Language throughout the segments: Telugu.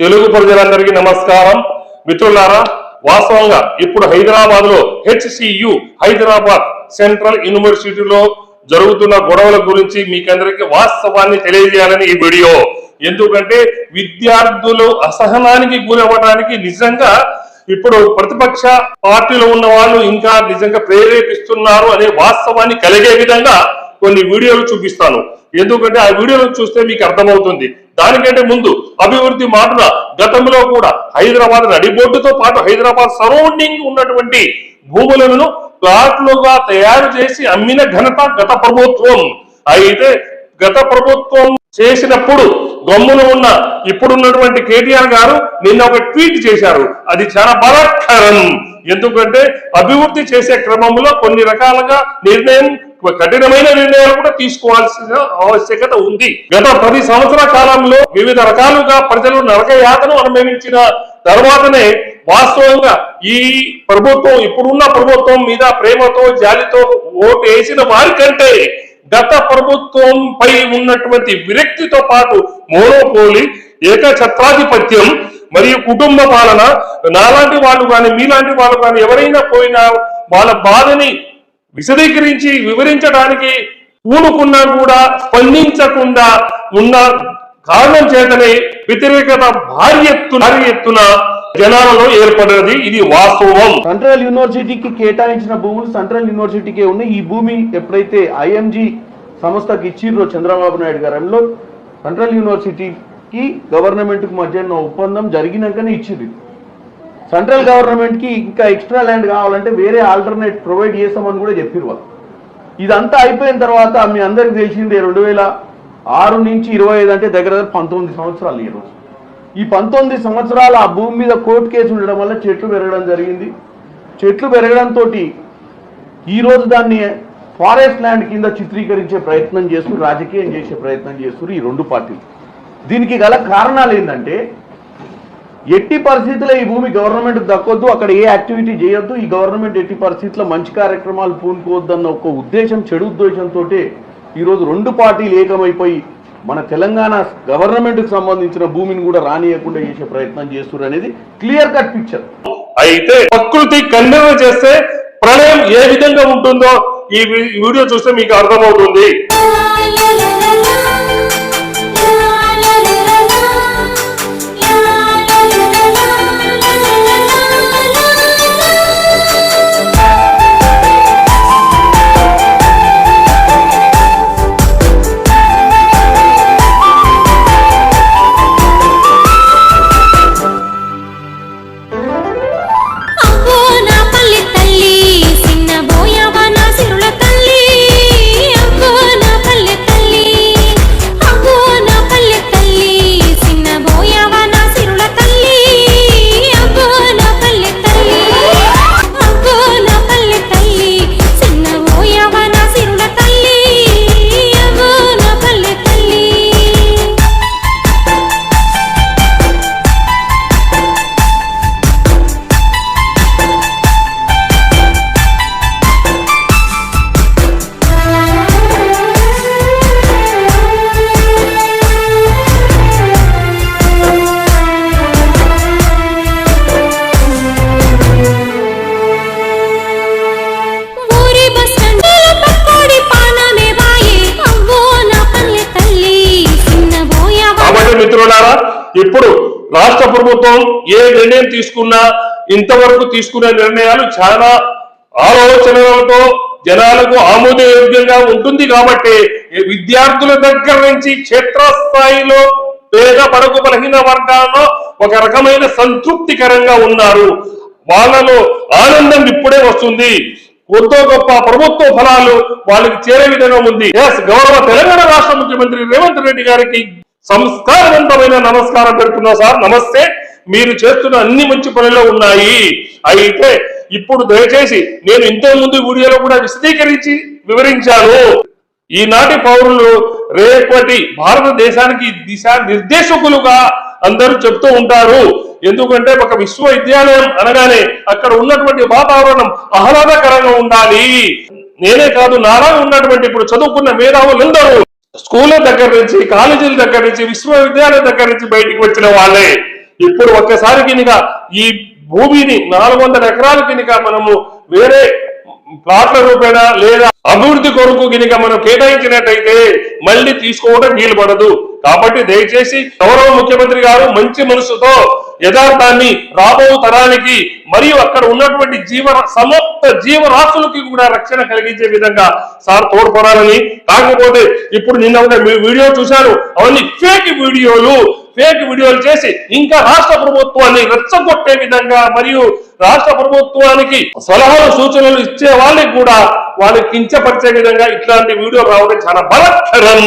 తెలుగు ప్రజలందరికీ నమస్కారం. మిత్రులారా వాస్తవంగా ఇప్పుడు హైదరాబాద్లో హెచ్సియు హైదరాబాద్ సెంట్రల్ యూనివర్సిటీలో జరుగుతున్న గొడవల గురించి మీకందరికీ వాస్తవాన్ని తెలియజేయాలని ఈ వీడియో. ఎందుకంటే విద్యార్థులు అసహనానికి గురవ్వడానికి నిజంగా ఇప్పుడు ప్రతిపక్ష పార్టీలో ఉన్న వాళ్ళు ఇంకా నిజంగా ప్రేరేపిస్తున్నారు అనే వాస్తవాన్ని కలిగే విధంగా కొన్ని వీడియోలు చూపిస్తాను. ఎందుకంటే ఆ వీడియోలు చూస్తే మీకు అర్థమవుతుంది. దానికంటే ముందు అభివృద్ధి మాటల గతంలో కూడా హైదరాబాద్ నడిబొడ్డుతో పాటు హైదరాబాద్ సరౌండింగ్ ఉన్నటువంటి భూములను ప్లాట్లుగా తయారు చేసి అమ్మిన ఘనత గత ప్రభుత్వం. అయితే గత ప్రభుత్వం చేసినప్పుడు గమ్మున ఉన్న ఇప్పుడున్నటువంటి కేటీఆర్ గారు నిన్న ఒక ట్వీట్ చేశారు. అది చాలా బలత్కరం. ఎందుకంటే అభివృద్ధి చేసే క్రమంలో కొన్ని రకాలుగా నిర్ణయం కఠినమైన నిర్ణయాలు కూడా తీసుకోవాల్సిన ఆవశ్యకత ఉంది. గత పది సంవత్సరాల కాలంలో వివిధ రకాలుగా ప్రజలు నరకయాతను అనుభవించిన తర్వాతనే వాస్తవంగా ఈ ప్రభుత్వం ఇప్పుడున్న ప్రభుత్వం మీద ప్రేమతో జాలితో ఓటు వేసిన వారికంటే గత ప్రభుత్వం పై ఉన్నటువంటి విరక్తితో పాటు మోనోపోలి ఏకఛత్రాధిపత్యం మరియు కుటుంబ పాలన నాలాంటి వాళ్ళు కానీ మీలాంటి వాళ్ళు కానీ ఎవరైనా పోయినా వాళ్ళ బాధని విశదీకరించి వివరించడానికి పూనుకున్నా కూడా స్పందించకుండా ఉన్న కారణం చేతనే వ్యతిరేకత భారీ ఎత్తున భారీ ఎత్తున జనాలలో ఏర్పడినది ఇది వాస్తవం. సెంట్రల్ యూనివర్సిటీకి కేటాయించిన భూములు సెంట్రల్ యూనివర్సిటీకే ఉన్నాయి. ఈ భూమి ఎప్పుడైతే ఐఎంజీ సంస్థకి ఇచ్చిర్రో చంద్రబాబు నాయుడు గారంలో సెంట్రల్ యూనివర్సిటీకి గవర్నమెంట్కి మధ్య ఒప్పందం జరిగినాకనే ఇచ్చింది సెంట్రల్ గవర్నమెంట్కి ఇంకా ఎక్స్ట్రా ల్యాండ్ కావాలంటే వేరే ఆల్టర్నేట్ ప్రొవైడ్ చేస్తామని కూడా చెప్పారు వాళ్ళు. ఇదంతా అయిపోయిన తర్వాత మీ అందరికి తెలిసిందే రెండు వేల ఆరు నుంచి ఇరవై ఐదు అంటే దగ్గర దగ్గర పంతొమ్మిది సంవత్సరాలు ఈరోజు ఈ పంతొమ్మిది సంవత్సరాలు ఆ భూమి మీద కోర్టు కేసు ఉండడం వల్ల చెట్లు పెరగడం జరిగింది. చెట్లు పెరగడంతో ఈరోజు దాన్ని ఫారెస్ట్ ల్యాండ్ కింద చిత్రీకరించే ప్రయత్నం చేస్తూ రాజకీయం చేసే ప్రయత్నం చేస్తున్నారు ఈ రెండు పార్టీలు. దీనికి గల కారణాలు ఏంటంటే ఎట్టి పరిస్థితుల్లో ఈ భూమి గవర్నమెంట్ దక్కొద్దు అక్కడ ఏ యాక్టివిటీ చేయొద్దు ఈ గవర్నమెంట్ ఎట్టి పరిస్థితుల్లో మంచి కార్యక్రమాలు పూనుకోవద్దన్న ఒక ఉద్దేశం చెడు ఉద్దేశంతో ఈరోజు రెండు పార్టీలు ఏకమైపోయి మన తెలంగాణ గవర్నమెంట్కి సంబంధించిన భూమిని కూడా రానియకుండా చేసే ప్రయత్నం చేస్తున్నారు అనేది క్లియర్ కట్ పిక్చర్. అయితే ప్రకృతి ఖండన చేస్తే ప్రళయం ఏ విధంగా ఉంటుందో ఈ వీడియో చూస్తే మీకు అర్థమవుతుంది. ప్రభుత్వం ఏ నిర్ణయం తీసుకున్నా ఇంతవరకు తీసుకునే నిర్ణయాలు చాలా ఆలోచనలతో జనాలకు ఆమోదయోగ్యంగా ఉంటుంది కాబట్టి విద్యార్థుల దగ్గర నుంచి క్షేత్రస్థాయిలో పేద బడుగు బలహీన వర్గాల్లో ఒక రకమైన సంతృప్తికరంగా ఉన్నారు. వాళ్ళలో ఆనందం ఇప్పుడే వస్తుంది. కొద్దో గొప్ప ప్రభుత్వ ఫలాలు వాళ్ళకి చేరే విధంగా ఉంది. ఎస్ గౌరవ తెలంగాణ రాష్ట్ర ముఖ్యమంత్రి రేవంత్ రెడ్డి గారికి సంస్కారవంతమైన నమస్కారం పెడుతున్నా సార్. నమస్తే. మీరు చేస్తున్న అన్ని మంచి పనులు ఉన్నాయి. అయితే ఇప్పుడు దయచేసి నేను ఇంతకు ముందు వీడియోలో కూడా విశదీకరించి వివరించాను. ఈనాటి పౌరులు రేపటి భారతదేశానికి దిశా నిర్దేశకులుగా అందరూ చెప్తూ ఉంటారు. ఎందుకంటే ఒక విశ్వవిద్యాలయం అనగానే అక్కడ ఉన్నటువంటి వాతావరణం ఆహ్లాదకరంగా ఉండాలి. నేనే కాదు నాలా ఉన్నటువంటి ఇప్పుడు చదువుకున్న మేధావులందరూ స్కూళ్ళ దగ్గర నుంచి కాలేజీల దగ్గర నుంచి విశ్వవిద్యాలయం దగ్గర నుంచి బయటికి వచ్చిన వాళ్ళే. ఇప్పుడు ఒక్కసారి కినిగా ఈ భూమిని నాలుగు వందల ఎకరాల కినిగా మనము వేరే ప్లాట్ల రూపేణ లేదా అభివృద్ధి కొరకు గినిక మనం కేటాయించినట్టయితే మళ్ళీ తీసుకోవడం వీలు పడదు కాబట్టి దయచేసి గౌరవ ముఖ్యమంత్రి గారు మంచి మనసుతో యథార్థాన్ని రాబో తరానికి మరియు అక్కడ ఉన్నటువంటి జీవ సమస్త జీవరాశులకి కూడా రక్షణ కలిగించే విధంగా సార్ తోడ్పడాలని. కాకపోతే ఇప్పుడు నిన్న ఒక మీ వీడియో చూశాను అవన్నీ ఫేక్ వీడియోలు. ఫేక్ వీడియోలు చేసి ఇంకా రాష్ట్ర ప్రభుత్వాన్ని రెచ్చగొట్టే విధంగా మరియు రాష్ట్ర ప్రభుత్వానికి సలహాలు సూచనలు ఇచ్చే వాళ్ళకి కూడా వాళ్ళు కించపరిచే విధంగా ఇట్లాంటి వీడియో రావడం చాలా బలకరం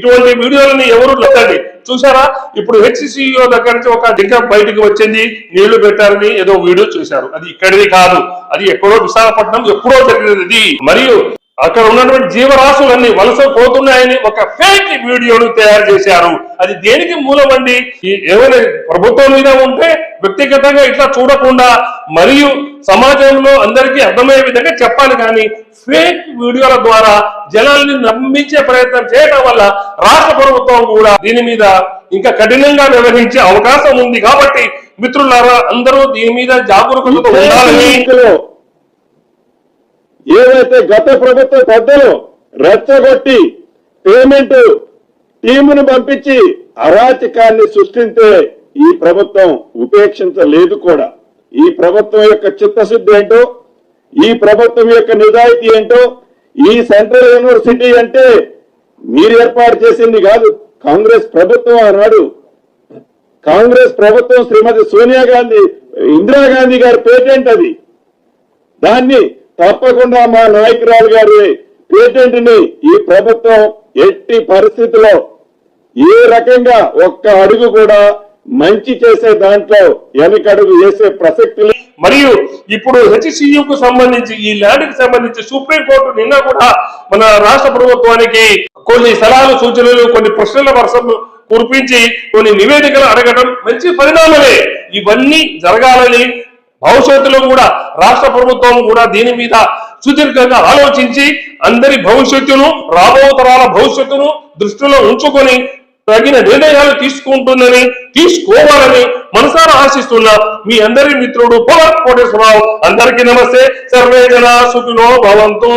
ఇటువంటి వీడియోలని ఎవరు లేదండి చూసారా? ఇప్పుడు హెచ్సిఓ దగ్గర నుంచి ఒక దిగ్గ బయటికి వచ్చింది. నీళ్ళు పెట్టారని ఏదో వీడియో చూశారు. అది ఇక్కడిది కాదు. అది ఎక్కడో విశాఖపట్నం ఎప్పుడో జరిగినది. మరియు అక్కడ ఉన్నటువంటి జీవరాశులన్నీ వలస పోతున్నాయని ఒక ఫేక్ వీడియోను తయారు చేశారు. అది దేనికి మూలమండి? ఈ ఏమైనా ప్రభుత్వం మీద ఉంటే వ్యక్తిగతంగా ఇట్లా చూడకుండా మరియు సమాజంలో అందరికీ అర్థమయ్యే విధంగా చెప్పాలి కానీ ఫేక్ వీడియోల ద్వారా జనాల్ని నమ్మించే ప్రయత్నం చేయడం వల్ల రాష్ట్ర ప్రభుత్వం కూడా దీని మీద ఇంకా కఠినంగా వ్యవహరించే అవకాశం ఉంది. కాబట్టి మిత్రులారా అందరూ దీని మీద జాగరూకతతో ఉండాలని ఏదైతే గత ప్రభుత్వ పెద్దలు రెచ్చగొట్టి పేమెంట్ టీమును పంపించి అరాచకాన్ని సృష్టించే ఈ ప్రభుత్వం ఉపేక్షించలేదు కూడా. ఈ ప్రభుత్వం యొక్క చిత్తశుద్ధి ఏంటో ఈ ప్రభుత్వం యొక్క నిజాయితీ ఏంటో ఈ సెంట్రల్ యూనివర్సిటీ అంటే మీరు ఏర్పాటు చేసింది కాదు కాంగ్రెస్ ప్రభుత్వం అన్నాడు కాంగ్రెస్ ప్రభుత్వం శ్రీమతి సోనియా గాంధీ ఇందిరాగాంధీ గారి పేటెంట్ అది. దాన్ని తప్పకుండా మా నాయకురాలు గారి పేటెంట్ని ఈ ప్రభుత్వం ఎట్టి పరిస్థితిలో ఏ రకంగా ఒక్క అడుగు కూడా మంచి చేసే దాంట్లో వెనకడుగు వేసే ప్రసక్తి మరియు ఇప్పుడు హెచ్సియు కు సంబంధించి ఈ ల్యాండ్కి సంబంధించి సుప్రీంకోర్టు నిన్న కూడా మన రాష్ట్ర ప్రభుత్వానికి కొన్ని సలహాలు సూచనలు కొన్ని ప్రశ్నల వర్షం కురిపించి కొన్ని నివేదికలు అడగడం మంచి పరిణామమే. ఇవన్నీ జరగాలని భవిష్యత్తులో కూడా రాష్ట్ర ప్రభుత్వం కూడా దీని మీద సుదీర్ఘంగా ఆలోచించి అందరి భవిష్యత్తును రాబో తరాల భవిష్యత్తును దృష్టిలో ఉంచుకొని తగిన నిర్ణయాలు తీసుకుంటుందని తీసుకోవాలని మనసారా ఆశిస్తున్న మీ అందరి మిత్రుడు పవన్ కోటేశ్వరరావు. అందరికీ నమస్తే. సర్వే జన సుఖినో భవంతు.